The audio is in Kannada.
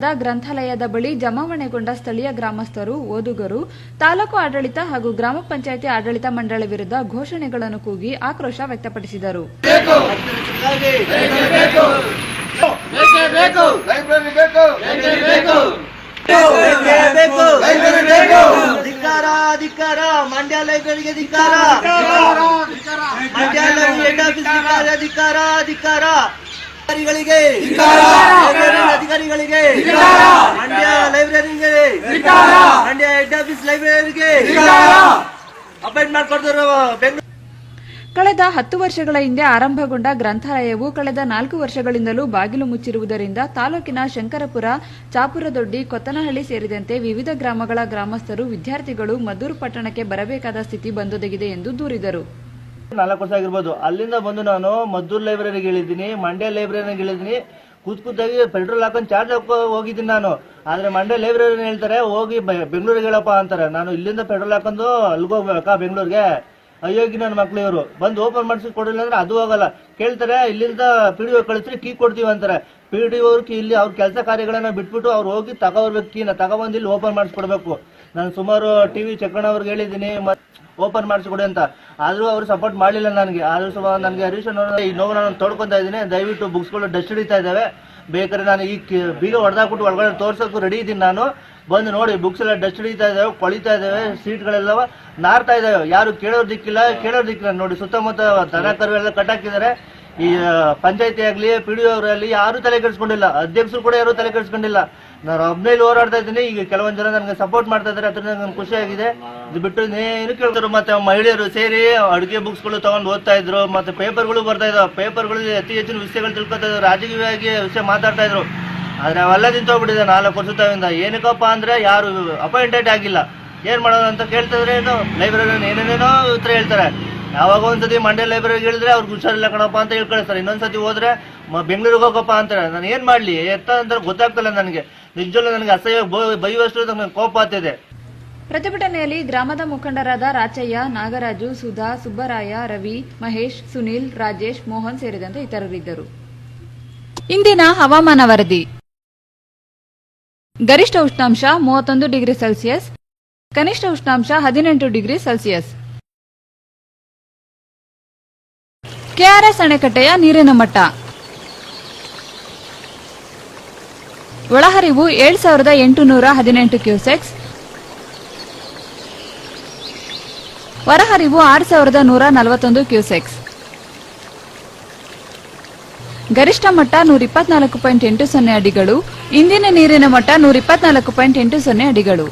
ದ ಗ್ರಂಥಾಲಯದ ಬಳಿ ಜಮಾವಣೆಗೊಂಡ ಸ್ಥಳೀಯ ಗ್ರಾಮಸ್ಥರು ಓದುಗರು ತಾಲೂಕು ಆಡಳಿತ ಹಾಗೂ ಗ್ರಾಮ ಪಂಚಾಯಿತಿ ಆಡಳಿತ ಮಂಡಳಿ ವಿರುದ್ಧ ಘೋಷಣೆಗಳನ್ನು ಕೂಗಿ ಆಕ್ರೋಶ ವ್ಯಕ್ತಪಡಿಸಿದರು. ಮಂಡ್ಯ ಅಧಿಕಾರಿಗಳಿಗೆ ಅಧಿಕಾರಿಗಳಿಗೆ ಮಂಡ್ಯ ಲೈಬ್ರರಿಗೆ ಮಂಡ್ಯ ಹೆಡ್ ಆಫೀಸ್ ಲೈಬ್ರರಿಗೆ ಅಪಾಯಿಂಟ್ ಮಾಡ್ಕೊಡ್ತಾರೆ ಬೆಂಗಳೂರು ಕಳೆದ ಹತ್ತು ವರ್ಷಗಳ ಹಿಂದೆ ಆರಂಭಗೊಂಡ ಗ್ರಂಥಾಲಯವು ಕಳೆದ ನಾಲ್ಕು ವರ್ಷಗಳಿಂದಲೂ ಬಾಗಿಲು ಮುಚ್ಚಿರುವುದರಿಂದ ತಾಲೂಕಿನ ಶಂಕರಪುರ ಚಾಪುರದೊಡ್ಡಿ ಕೊತ್ತನಹಳ್ಳಿ ಸೇರಿದಂತೆ ವಿವಿಧ ಗ್ರಾಮಗಳ ಗ್ರಾಮಸ್ಥರು ವಿದ್ಯಾರ್ಥಿಗಳು ಮದ್ದೂರು ಪಟ್ಟಣಕ್ಕೆ ಬರಬೇಕಾದ ಸ್ಥಿತಿ ಬಂದೊದಗಿದೆ ಎಂದು ದೂರಿದರು. ನಾಲ್ಕು ವರ್ಷ ಆಗಿರ್ಬೋದು. ಅಲ್ಲಿಂದ ಬಂದು ನಾನು ಮದ್ದೂರ್ ಲೈಬ್ರರಿಗೆ ಹೇಳಿದ್ದೀನಿ, ಮಂಡ್ಯ ಲೈಬ್ರರಿಗೆ ಹೇಳಿದ್ದೀನಿ. ಕೂತ್ ಕೂತಾಗಿ ಪೆಟ್ರೋಲ್ ಹಾಕೊಂಡು ಚಾರ್ಜ್ ಹಾಕೋ ಹೋಗಿದ್ದೀನಿ ನಾನು. ಆದ್ರೆ ಮಂಡ್ಯ ಲೈಬ್ರರಿ ಹೇಳ್ತಾರೆ, ಹೋಗಿ ಬೆಂಗಳೂರಿಗೆ ಹೇಳಪ್ಪ ಅಂತಾರೆ. ನಾನು ಇಲ್ಲಿಂದ ಪೆಟ್ರೋಲ್ ಹಾಕೊಂಡು ಅಲ್ಲಿಗೆ ಹೋಗ್ಬೇಕಾ ಬೆಂಗಳೂರಿಗೆ? ಅಯ್ಯೋಗಿ ನನ್ನ ಮಕ್ಳು ಇವರು. ಬಂದು ಓಪನ್ ಮಾಡಿಸಿ ಕೊಡಲಿಲ್ಲ ಅಂದ್ರೆ ಅದು ಹೋಗಲ್ಲ ಕೇಳ್ತಾರೆ, ಇಲ್ಲಿಂದ ಪಿ ಡಿ ಕಳಿಸ್ರಿ ಕೀ ಕೊಡ್ತೀವಿ ಅಂತಾರೆ. ಪಿ ಡಿ ಅವ್ರು ಇಲ್ಲಿ ಅವ್ರ ಕೆಲಸ ಕಾರ್ಯಗಳನ್ನ ಬಿಟ್ಬಿಟ್ಟು ಅವ್ರು ಹೋಗಿ ತಗೋರ್ಬೇಕು ಕೀನ ತಗೊಬಂದು ಇಲ್ಲಿ ಓಪನ್ ಮಾಡಿಸ್ಕೊಡ್ಬೇಕು. ನಾನು ಸುಮಾರು ಟಿವಿ ವಿ ಅವ್ರಿಗೆ ಹೇಳಿದ್ದೀನಿ ಓಪನ್ ಮಾಡಿಸ್ಕೊಡಿ ಅಂತ. ಆದರೂ ಅವ್ರು ಸಪೋರ್ಟ್ ಮಾಡಲಿಲ್ಲ ನನಗೆ. ಆದರೂ ಸುಮಾರು ನನಗೆ ಹರೀಶ್ ಈ ನೋವು ನಾನು ತೊಡ್ಕೊತ ಇದ್ದೀನಿ. ದಯವಿಟ್ಟು ಬುಕ್ಸ್ಗಳು ಡಸ್ಟ್ ಹಿಡಿತಾ ಇದ್ದಾವೆ. ಬೇಕಾದ್ರೆ ನಾನು ಈ ಬೀಗ ಹೊಡೆದಾಕ್ಬಿಟ್ಟು ಒಳಗಡೆ ತೋರ್ಸೋಕ್ಕೂ ರೆಡಿ ಇದ್ದೀನಿ ನಾನು. ಬಂದು ನೋಡಿ, ಬುಕ್ಸ್ ಎಲ್ಲ ಡಸ್ಟ್ ಹಿಡಿತಾ ಇದ್ದಾವೆ, ಕೊಳಿತಾ ಇದ್ದಾವೆ, ಸೀಟ್ಗಳೆಲ್ಲವ ನಾರ್ತಾ ಇದ್ದಾವೆ. ಯಾರು ಕೇಳೋದಿಕ್ಕಿಲ್ಲ ದಿಕ್ಕಿಲ್ಲ ನೋಡಿ, ಸುತ್ತಮುತ್ತ ದನ ಕರು ಎಲ್ಲ ಕಟ್ಟಾಕಿದ್ದಾರೆ ಈ ಪಂಚಾಯತಿ ಆಗ್ಲಿ ಪಿ ಡಿ ಅವರಲ್ಲಿ ಯಾರು ತಲೆ ಕೆಡಿಸ್ಕೊಂಡಿಲ್ಲ. ಅಧ್ಯಕ್ಷರು ಕೂಡ ಯಾರು ತಲೆ ಕೆಡಿಸ್ಕೊಂಡಿಲ್ಲ. ನಾನು ಒಬ್ಬನೇ ಹೋರಾಡ್ತಾ ಇದ್ದೀನಿ. ಈಗ ಕೆಲವೊಂದು ಜನ ನನಗೆ ಸಪೋರ್ಟ್ ಮಾಡ್ತಾ ಇದ್ದಾರೆ. ಅದ್ರ ನನಗೆ ಖುಷಿ ಆಗಿದೆ. ಇದು ಬಿಟ್ಟು ಏನು ಕೇಳ್ತಾರೆ ಮತ್ತೆ ಮಹಿಳೆಯರು ಸೇರಿ ಅಡುಗೆ ಬುಕ್ಸ್ಗಳು ತಗೊಂಡು ಓದ್ತಾ ಇದ್ರು, ಮತ್ತೆ ಪೇಪರ್ಗಳು ಬರ್ತಾ ಇದಾವೆ. ಪೇಪರ್ಗಳು ಅತಿ ಹೆಚ್ಚಿನ ವಿಷಯಗಳು ತಿಳ್ಕೊತಾ ಇದ್ರು. ರಾಜಕೀಯವಾಗಿ ವಿಷಯ ಮಾತಾಡ್ತಾ ಇದ್ರು. ಆದ್ರೆ ಅವೆಲ್ಲ ನಿಂತೋಗ್ಬಿಟ್ಟಿದೆ ನಾಲ್ಕು ವರ್ಷದಿಂದ ಏನಕ್ಕಪ್ಪ ಅಂದ್ರೆ ಯಾರು ಅಪಾಯಿಂಟೆಡ್ ಆಗಿಲ್ಲ. ಏನ್ ಮಾಡೋದು ಅಂತ ಕೇಳ್ತಿದ್ರೆ ಏನು? ಲೈಬ್ರರಿ ಏನೇನೇನೋ ಉತ್ತರ ಹೇಳ್ತಾರೆ. ಯಾವಾಗ ಒಂದ್ಸತಿ ಮಂಡ್ಯ ಲೈಬ್ರರಿಗೆ ಹೇಳಿದ್ರೆ ಅವ್ರಿಗೆ ಹುಷಾರಿಲ್ಲ ಕಣಪ್ಪ ಅಂತ ಹೇಳ್ಕಳಿಸ್ತಾರೆ ಇನ್ನೊಂದ್ಸತಿ ಹೋದ್ರೆ ಬೆಂಗಳೂರಿಗೆ ಹೋಗಪ್ಪ ಅಂತಾರೆ. ನಾನು ಏನ್ ಮಾಡ್ಲಿ? ಎತ್ತ ಅಂತ ಗೊತ್ತಾಗ್ತಲ್ಲ ನನಗೆ. ನಿಜವಲ್ಲೂ ನನಗೆ ಅಸಹ್ಯ ಬೈವಷ್ಟು ನನಗೆ ಕೋಪ ಆಗ್ತಿದೆ. ಪ್ರತಿಭಟನೆಯಲ್ಲಿ ಗ್ರಾಮದ ಮುಖಂಡರಾದ ರಾಚಯ್ಯ, ನಾಗರಾಜು, ಸುಧಾ, ಸುಬ್ಬರಾಯ, ರವಿ, ಮಹೇಶ್, ಸುನೀಲ್, ರಾಜೇಶ್, ಮೋಹನ್ ಸೇರಿದಂತೆ ಇತರರಿದ್ದರು. ಇಂದಿನ ಹವಾಮಾನ ವರದಿ. ಗರಿಷ್ಠ ಉಷ್ಣಾಂಶ ಮೂವತ್ತೊಂದು ಡಿಗ್ರಿ ಸೆಲ್ಸಿಯಸ್, ಕನಿಷ್ಠ ಉಷ್ಣಾಂಶ ಹದಿನೆಂಟು ಡಿಗ್ರಿ ಸೆಲ್ಸಿಯಸ್. ಕೆಆರ್ಎಸ್ ಅಣೆಕಟ್ಟೆಯ ನೀರಿನ ಮಟ್ಟ. ಒಳಹರಿವು ಏಳು ಸಾವಿರದ ಎಂಟುನೂರ ಹದಿನೆಂಟು ಕ್ಯೂಸೆಕ್ಸ್. ಹೊರಹರಿವು ಆರು ಸಾವಿರದ ನೂರ ನಲವತ್ತೊಂದು ಕ್ಯೂಸೆಕ್ಸ್. ಗರಿಷ್ಠ ಮಟ್ಟ ನೂರ ಇಪ್ಪತ್ನಾಲ್ಕು ಪಾಯಿಂಟ್ ಎಂಟು ಸೊನ್ನೆ ಅಡಿಗಳು, ಇಂದಿನ ನೀರಿನ ಮಟ್ಟ ನೂರ ಇಪ್ಪತ್ನಾಲ್ಕು ಪಾಯಿಂಟ್ ಎಂಟು ಸೊನ್ನೆ ಅಡಿಗಳು.